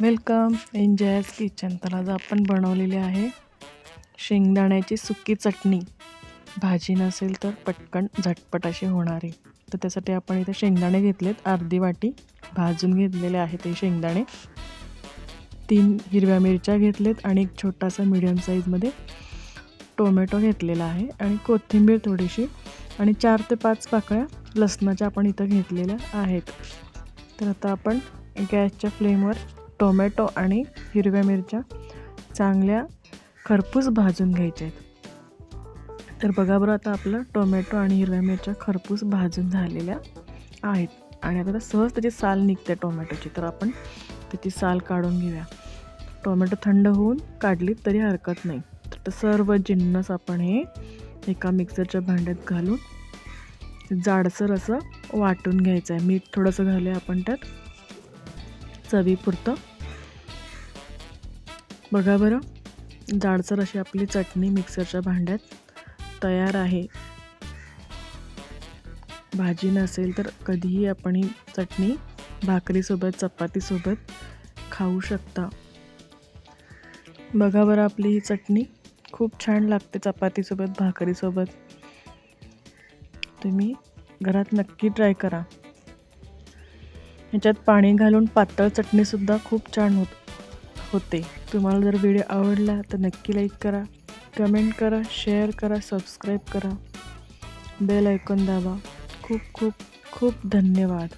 Welcome. Enjoys kitchen तर आज आपण बनवलेली आहे शेंगदाण्याची सुकी चटणी. भाजी नसेल तर पटकन झटपट अशी होणारी तर त्यासाठी आपण इथे शेंगदाणे घेतलेत. अर्धी वाटी भाजून घेतलेले आहेत ते शेंगदाणे. तीन हिरव्या मिरच्या घेतलेत आणि एक छोटासा मिडियम साईजमध्ये टोमॅटो घेतलेला आहे आणि कोथिंबीर थोडीशी आणि चार ते पाच पाकळ्या लसणाच्या आपण इथं घेतलेल्या आहेत. तर आता आपण गॅसच्या फ्लेमवर टोमॅटो आणि हिरव्या मिरच्या चांगल्या खरपूस भाजून घ्यायच्या आहेत. तर बघा बरं आता आपलं टोमॅटो आणि हिरव्या मिरच्या खरपूस भाजून झालेल्या आहेत. आणि आता सहज त्याची साल निघते टोमॅटोची. तर आपण त्याची साल काढून घेऊया. टोमॅटो थंड होऊन काढली तरी हरकत नाही. तर सर्व जिन्नस आपण हे एका मिक्सरच्या भांड्यात घालून जाडसर असं वाटून घ्यायचं आहे. मीठ थोडंसं घालूया आपण त्यात. चवीपुरतं. बघा बरं. जाडसर अशी आपली चटणी मिक्सरच्या भांड्यात तयार आहे. भाजी नसेल तर कधीही आपण ही चटणी भाकरीसोबत चपातीसोबत खाऊ शकता. बघा बरं आपली ही चटणी. खूप छान लागते चपातीसोबत भाकरीसोबत तुम्ही घरात नक्की ट्राय करा. ह्याच्यात पाणी घालून पातळ चटणीसुद्धा खूप छान होत. होते. तुम्हाला जर व्हिडिओ आवडला तर नक्की लाईक करा कमेंट करा शेअर करा सबस्क्राईब करा. बेल ऐकून दाबा. खूप खूप खूप धन्यवाद.